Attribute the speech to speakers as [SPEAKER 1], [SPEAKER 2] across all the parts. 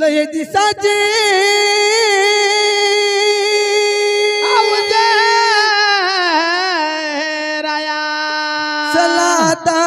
[SPEAKER 1] سڄ جي
[SPEAKER 2] رايا سلاتا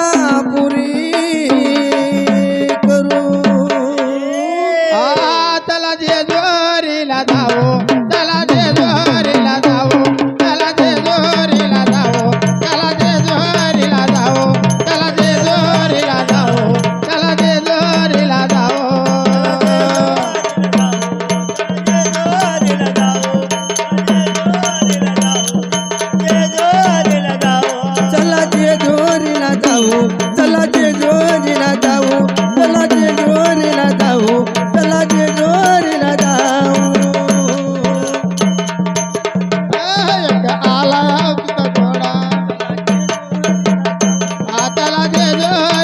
[SPEAKER 2] Salvador.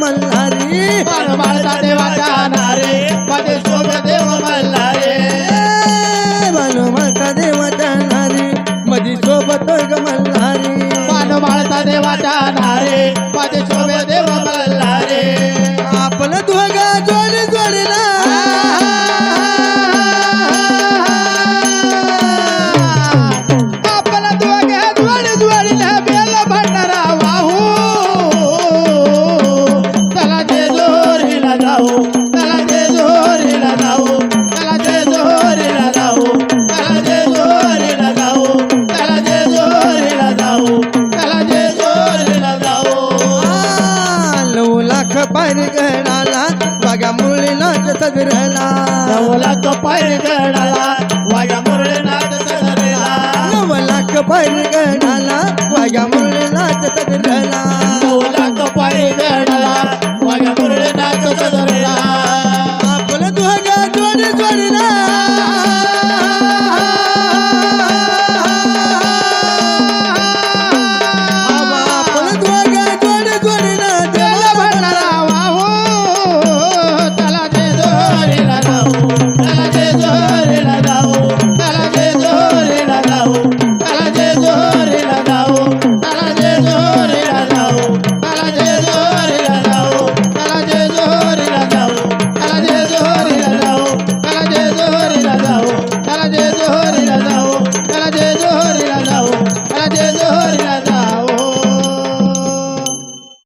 [SPEAKER 1] Malhari.
[SPEAKER 3] बाळ बाळ देवाच्या नारे माझे शोभ देव मल्हारी.
[SPEAKER 1] गणाला वाघ्या मुरळी नाच सजरला. नवला
[SPEAKER 3] कपाय गणाला वाघ्या मुरळी नाच सजरला
[SPEAKER 1] नवलाक कपाय मुरळी नाच